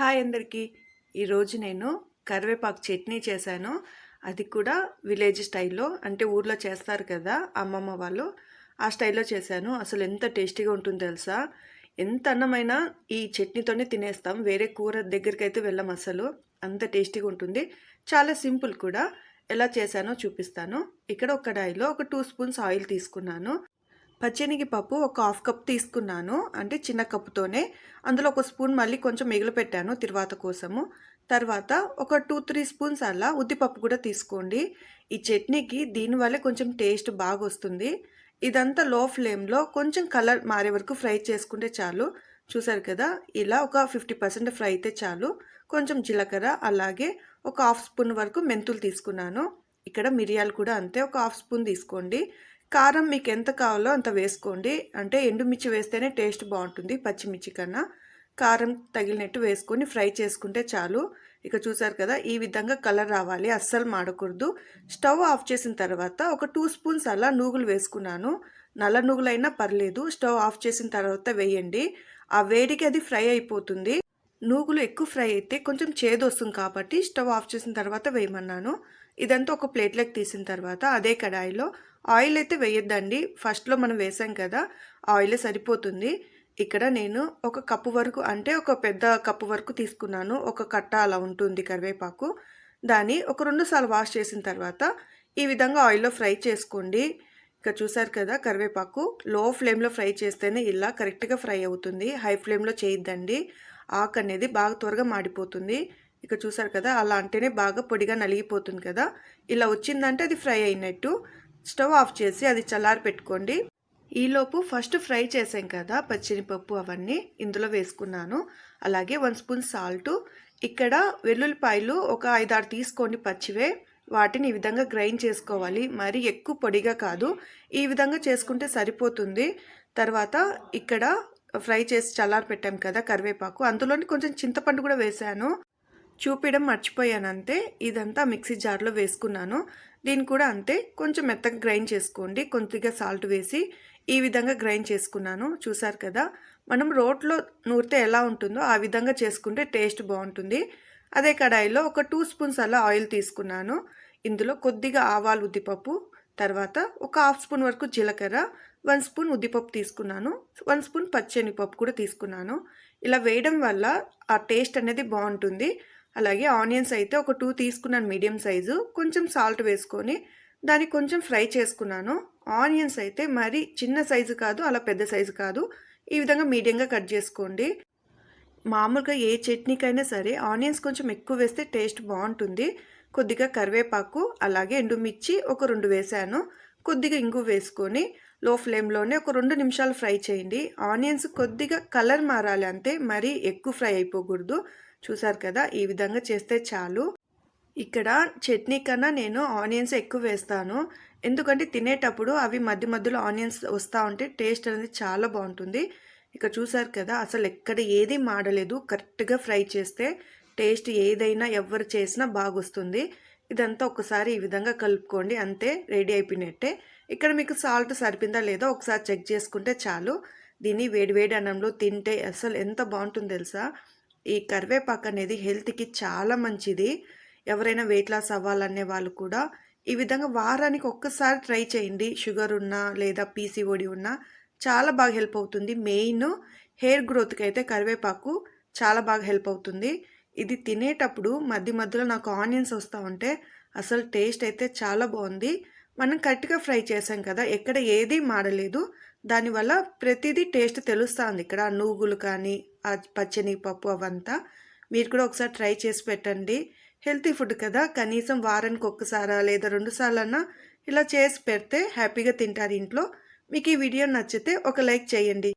Hi అందరికీ. ఈరోజు నేను కరివేపాకు చట్నీ చేశాను. అది కూడా విలేజ్ స్టైల్లో అంటే ఊర్లో చేస్తారు కదా అమ్మమ్మ వాళ్ళు ఆ స్టైల్లో చేశాను. అసలు ఎంత టేస్టీగా ఉంటుందో తెలుసా? ఎంత అన్నమైనా ఈ చట్నీతోనే తినేస్తాం. వేరే కూర దగ్గరికి అయితే వెళ్ళం అసలు. అంత టేస్టీగా ఉంటుంది. చాలా సింపుల్ కూడా. ఎలా చేశానో చూపిస్తాను. ఇక్కడ ఒక కడాయిలో ఒక టూ స్పూన్స్ ఆయిల్ తీసుకున్నాను. పచ్చెనిగి పప్పు ఒక హాఫ్ కప్ తీసుకున్నాను అంటే చిన్న కప్పుతోనే. అందులో ఒక స్పూన్ మళ్ళీ కొంచెం మిగిలి పెట్టాను తర్వాత కోసము. తర్వాత ఒక టూ త్రీ స్పూన్స్ అలా ఉద్దిపప్పు కూడా తీసుకోండి. ఈ చట్నీకి దీనివల్లే కొంచెం టేస్ట్ బాగా వస్తుంది ఇదంతా లో ఫ్లేమ్లో కొంచెం కలర్ మారే వరకు ఫ్రై చేసుకుంటే చాలు. చూసారు కదా ఇలా ఒక ఫిఫ్టీ పర్సెంట్ ఫ్రై అయితే చాలు. కొంచెం జీలకర్ర అలాగే ఒక హాఫ్ స్పూన్ వరకు మెంతులు తీసుకున్నాను. ఇక్కడ మిరియాలు కూడా అంతే ఒక హాఫ్ స్పూన్ తీసుకోండి. కారం మీకు ఎంత కావాలో అంత వేసుకోండి. అంటే ఎండుమిర్చి వేస్తేనే టేస్ట్ బాగుంటుంది పచ్చిమిర్చి కన్నా. కారం తగిలినట్టు వేసుకొని ఫ్రై చేసుకుంటే చాలు. ఇక చూసారు కదా ఈ విధంగా కలర్ రావాలి అస్సలు మాడకూడదు. స్టవ్ ఆఫ్ చేసిన తర్వాత ఒక టూ స్పూన్స్ అలా నూగులు వేసుకున్నాను. నల్ల నూగులైనా పర్లేదు స్టవ్ ఆఫ్ చేసిన తర్వాత వేయండి. ఆ వేడికి అది ఫ్రై అయిపోతుంది. నూగులు ఎక్కువ ఫ్రై అయితే కొంచెం చేదు వస్తుంది కాబట్టి స్టవ్ ఆఫ్ చేసిన తర్వాత వేయమన్నాను. ఇదంతా ఒక ప్లేట్లోకి తీసిన తర్వాత అదే కడాయిలో ఆయిల్ అయితే వేయొద్దండి. ఫస్ట్లో మనం వేసాం కదా ఆయిల్ సరిపోతుంది. ఇక్కడ నేను ఒక కప్పు వరకు అంటే ఒక పెద్ద కప్పు వరకు తీసుకున్నాను. ఒక కట్ట అలా ఉంటుంది కరివేపాకు. దాన్ని ఒక రెండు సార్లు వాష్ చేసిన తర్వాత ఈ విధంగా ఆయిల్లో ఫ్రై చేసుకోండి. ఇక్కడ చూసారు కదా కరివేపాకు లో ఫ్లేమ్లో ఫ్రై చేస్తేనే ఇలా కరెక్ట్గా ఫ్రై అవుతుంది. హై ఫ్లేమ్లో చేయొద్దండి. ఆకు అనేది బాగా త్వరగా మాడిపోతుంది. ఇక చూసారు కదా అలా అంటేనే బాగా పొడిగా నలిగిపోతుంది కదా. ఇలా వచ్చిందంటే అది ఫ్రై అయినట్టు. స్టవ్ ఆఫ్ చేసి అది చల్లారి పెట్టుకోండి ఈలోపు ఫస్ట్ ఫ్రై చేసాం కదా పచ్చినిపప్పు అవన్నీ ఇందులో వేసుకున్నాను. అలాగే వన్ స్పూన్ సాల్ట్. ఇక్కడ వెల్లుల్లిపాయలు ఒక ఐదారు తీసుకోండి పచ్చివే. వాటిని ఈ విధంగా గ్రైండ్ చేసుకోవాలి. మరి ఎక్కువ పొడిగా కాదు. ఈ విధంగా చేసుకుంటే సరిపోతుంది. తర్వాత ఇక్కడ ఫ్రై చేసి చల్లారి పెట్టాం కదా కరివేపాకు. అందులోని కొంచెం చింతపండు కూడా వేసాను. చూపించడం మర్చిపోయాను అంతే. ఇదంతా మిక్సీ జార్లో వేసుకున్నాను. దీన్ని కూడా అంతే. కొంచెం మెత్తగా గ్రైండ్ చేసుకోండి. కొద్దిగా సాల్ట్ వేసి ఈ విధంగా గ్రైండ్ చేసుకున్నాను. చూసారు కదా? మనం రోట్లో నూరితే ఎలా ఉంటుందో ఆ విధంగా చేసుకుంటే టేస్ట్ బాగుంటుంది. అదే కడాయిలో ఒక టూ స్పూన్స్ అలా ఆయిల్ తీసుకున్నాను. ఇందులో కొద్దిగా ఆవాలు ఉద్దిపప్పు తర్వాత ఒక హాఫ్ స్పూన్ వరకు జీలకర్ర వన్ స్పూన్ ఉద్దిపప్పు తీసుకున్నాను. వన్ స్పూన్ పప్పు కూడా తీసుకున్నాను. ఇలా వేయడం వల్ల ఆ టేస్ట్ అనేది బాగుంటుంది. అలాగే ఆనియన్స్ అయితే ఒక టూ తీసుకున్నాను మీడియం సైజు. కొంచెం సాల్ట్ వేసుకొని దాన్ని కొంచెం ఫ్రై చేసుకున్నాను. ఆనియన్స్ అయితే మరి చిన్న సైజు కాదు అలా పెద్ద సైజు కాదు. ఈ విధంగా మీడియంగా కట్ చేసుకోండి. మామూలుగా ఏ చట్నీకైనా సరే ఆనియన్స్ కొంచెం ఎక్కువ వేస్తే టేస్ట్ బాగుంటుంది. కొద్దిగా కరివేపాకు అలాగే ఎండుమిర్చి ఒక రెండు వేసాను. కొద్దిగా ఇంగు వేసుకొని లో ఫ్లేమ్లోనే ఒక రెండు నిమిషాలు ఫ్రై చేయండి. ఆనియన్స్ కొద్దిగా కలర్ మారాలి అంతే మరీ ఎక్కువ ఫ్రై అయిపోకూడదు. చూసారు కదా? ఈ విధంగా చేస్తే చాలు. ఇక్కడ చట్నీ కన్నా నేను ఆనియన్స్ ఎక్కువ వేస్తాను. ఎందుకంటే తినేటప్పుడు అవి మధ్య మధ్యలో ఆనియన్స్ వస్తూ ఉంటే టేస్ట్ అనేది చాలా బాగుంటుంది. ఇక చూసారు కదా? అసలు ఎక్కడ ఏది మాడలేదు. కరెక్ట్గా ఫ్రై చేస్తే టేస్ట్ ఏదైనా ఎవరు చేసినా బాగొస్తుంది. ఇదంతా ఒకసారి ఈ విధంగా కలుపుకోండి. అంతే రెడీ అయిపోయినట్టే. ఇక్కడ మీకు సాల్ట్ సరిపోయిందా లేదో ఒకసారి చెక్ చేసుకుంటే చాలు. దీన్ని వేడివేడి అన్నంలో తింటే అసలు ఎంత బాగుంటుందో తెలుసా? ఈ కరివేపాకు అనేది హెల్త్కి చాలా మంచిది. ఎవరైనా వెయిట్ లాస్ అవ్వాలనే వాళ్ళు కూడా ఈ విధంగా వారానికి ఒక్కసారి ట్రై చేయండి. షుగర్ ఉన్నా లేదా పీసీఓడి ఉన్నా చాలా బాగా హెల్ప్ అవుతుంది. మెయిన్ హెయిర్ గ్రోత్కి అయితే కరివేపాకు చాలా బాగా హెల్ప్ అవుతుంది. ఇది తినేటప్పుడు మధ్య మధ్యలో నాకు ఆనియన్స్ వస్తూ ఉంటే అసలు టేస్ట్ అయితే చాలా బాగుంది. మనం కరెక్ట్గా ఫ్రై చేసాం కదా ఎక్కడ ఏది మాడలేదు. దానివల్ల ప్రతిదీ టేస్ట్ తెలుస్తుంది. ఇక్కడ నూగులు కానీ ఆ పచ్చని పప్పు అవంతా మీరు కూడా ఒకసారి ట్రై చేసి పెట్టండి. హెల్తీ ఫుడ్ కదా. కనీసం వారానికి ఒక్కసారా లేదా రెండు సార్లన్నా ఇలా చేసి పెడితే హ్యాపీగా తింటారు ఇంట్లో. మీకు ఈ వీడియో నచ్చితే ఒక లైక్ చేయండి.